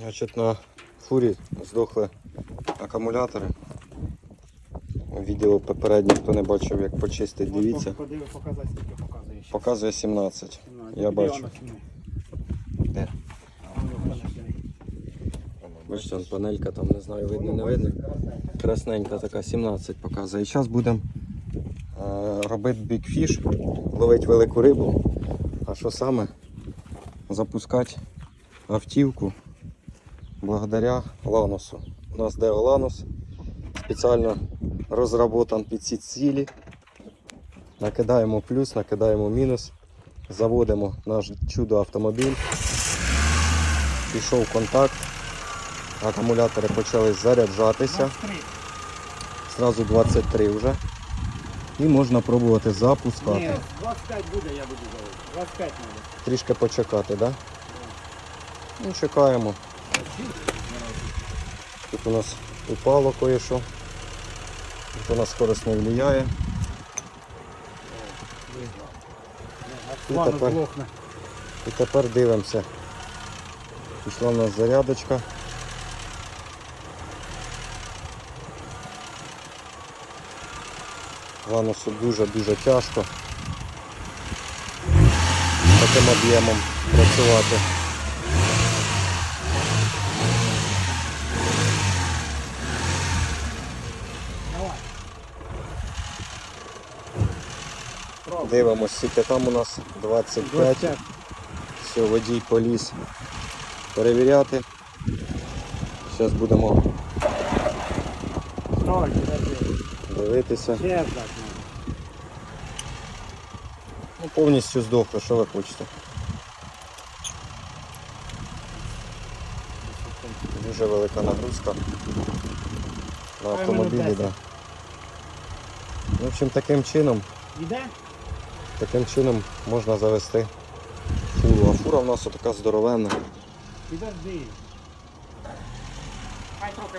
Значить, на фурі здохли акумулятори. Відео попереднє, хто не бачив, як почистить, дивіться. Показує. ще. Показує 17. Ну, Я бачу. Де? Бачите, панелька там не знаю, видно, не видно. Красненька така, 17 показує. І зараз будемо е, робити бікфіш, ловити велику рибу. А що саме? Запускати автівку благодаря ланосу. У нас де ланос спеціально розроботан під ці цілі. Накидаємо плюс, накидаємо мінус, заводимо наш чудо автомобіль. Пішов контакт. Акумулятори почали заряджатися. Зразу 23 вже. І можна пробувати запускати. Ні, 25 буде, я буду заводити. 25 треба. Трішки почекати, так? Да? Ну, чекаємо. Тут у нас упало кое-що. Тут у нас скорость не впливає. І тепер- І тепер дивимося. Пішла у нас зарядочка. Ланосу дуже-дуже тяжко таким об'ємом працювати. Дивимось, скільки там у нас 25. 25. Все, водій поліз перевіряти. Зараз будемо дивитися. Ну, повністю здохло, що ви хочете. Дуже велика нагрузка на автомобілі. Да. 10. В общем, таким чином, Іде? Таким чином можна завести фуру. А фура в нас така здоровенна. Підожди. Хай трохи